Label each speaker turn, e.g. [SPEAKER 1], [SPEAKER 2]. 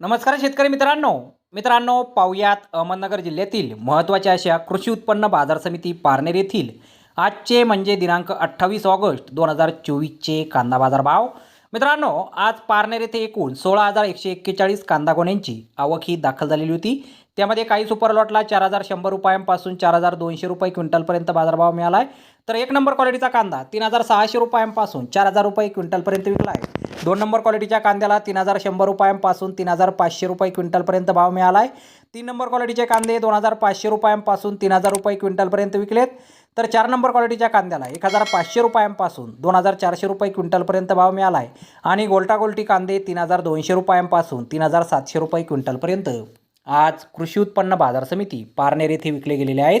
[SPEAKER 1] नमस्कार शेतकरी मित्रांनो. मित्रांनो पाहुयात अहमदनगर जिल्ह्यातील महत्त्वाच्या अशा कृषी उत्पन्न बाजार समिती पारनेर येथील आजचे म्हणजे दिनांक अठ्ठावीस ऑगस्ट दोन हजार चोवीसचे कांदा बाजार भाव मित्रांनो आज पारनेर येथे एकूण सोळा हजार एकशे एक्केचाळीस कांदा गोण्यांची आवक ही दाखल झालेली होती. त्यामध्ये काही सुपर लॉटला चार हजार शंभर रुपयांपासून चार हजार दोनशे रुपये क्विंटलपर्यंत बाजारभाव मिळाला आहे तर एक नंबर क्वालिटीचा कांदा तीन हजार सहाशे रुपयांपासून चार हजार रुपये क्विंटलपर्यंत विकला आहे. दोन नंबर क्वालिटीच्या कांद्याला तीन हजार शंभर रुपयांपासून तीन हजार पाचशे रुपये क्विंटलपर्यंत भाव मिळाला आहे तीन नंबर क्वालिटीचे कांदे दोन हजार पाचशे रुपयांपासून तीन हजार रुपये क्विंटलपर्यंत विकलेत. तर चार नंबर क्वालिटीच्या कांद्याला एक हजार पाचशे रुपयांपासून दोन हजार चारशे रुपये क्विंटलपर्यंत भाव मिळाला आहे आणि गोल्टा गोल्टी कांदे तीन हजार दोनशे रुपयांपासून तीन हजार सातशे रुपये क्विंटलपर्यंत. आज कृषी उत्पन्न बाजार समिती पारनेर येथे विकले गेलेले आहेत.